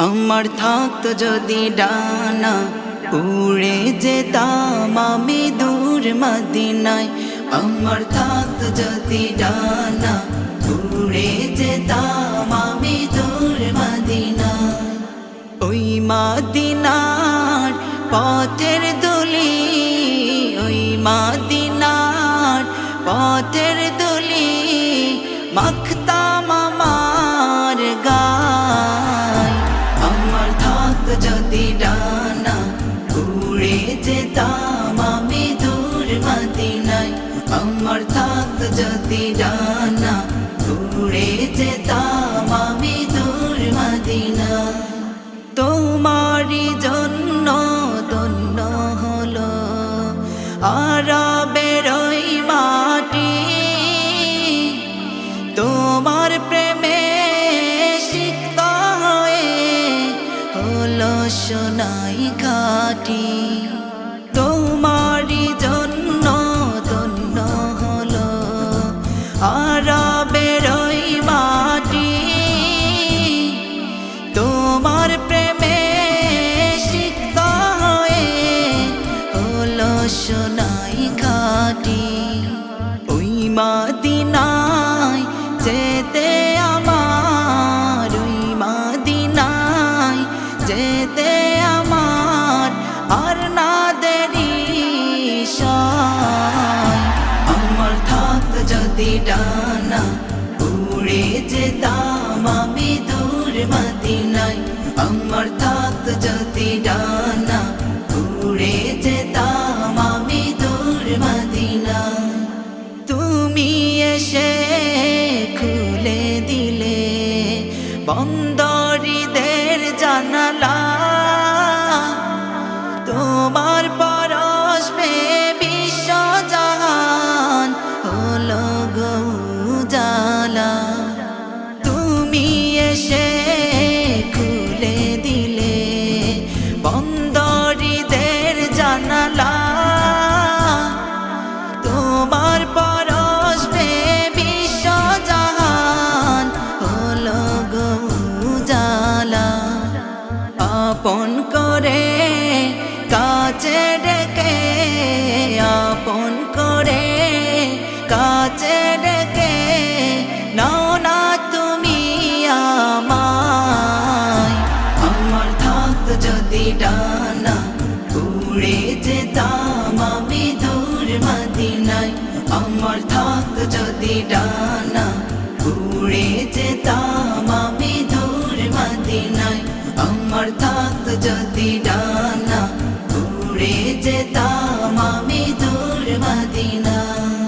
আমার থাকত যদি ডানা উড়ে যেতাম আমি দূর মদিনায় আমার থাকত যদি ডানা উড়ে যেতাম আমি দূর মদিনায় ওই মাদিনার পথের দুলি ওই মাদিনার পথের দুলি মাখতাম যেতাম আমি দূর মদিনায় আমার থাক যদি ডানা উড়ে যেতাম আমি দূর মদিনায় তোমারই জন্য ধন্য হলো আরবের ওই মাটি তোমার প্রেমে সিক্ত হয়ে হলো সোনাই ঘাটি মাদিনায়, যেতে আমার ওই যেতে আমার আর না দেরি আমার থাক উড়ে যেতাম আমি দূর মদিনায়। আমার থাক যদি ডানা, উড়ে যেতাম বন্দরীদের জানালা। তোমার পরশ পে বিশ্ব জাহান হলো গৌজালা। তুমি এসে খুলে দিলে বন্দরীদের আপন করে, কাছে ডেকে আপন করে, কাছে ডেকে, নাও না তুমি আমায়। আমার থাক যদি ডানা উড়ে যেতাম আমি দূর মদিনায়। আমার থাক যদি ডানা উড়ে যেতাম আমি আমার থাক যদি ডানা উড়ে যেতাম আমি দূর মদিনায়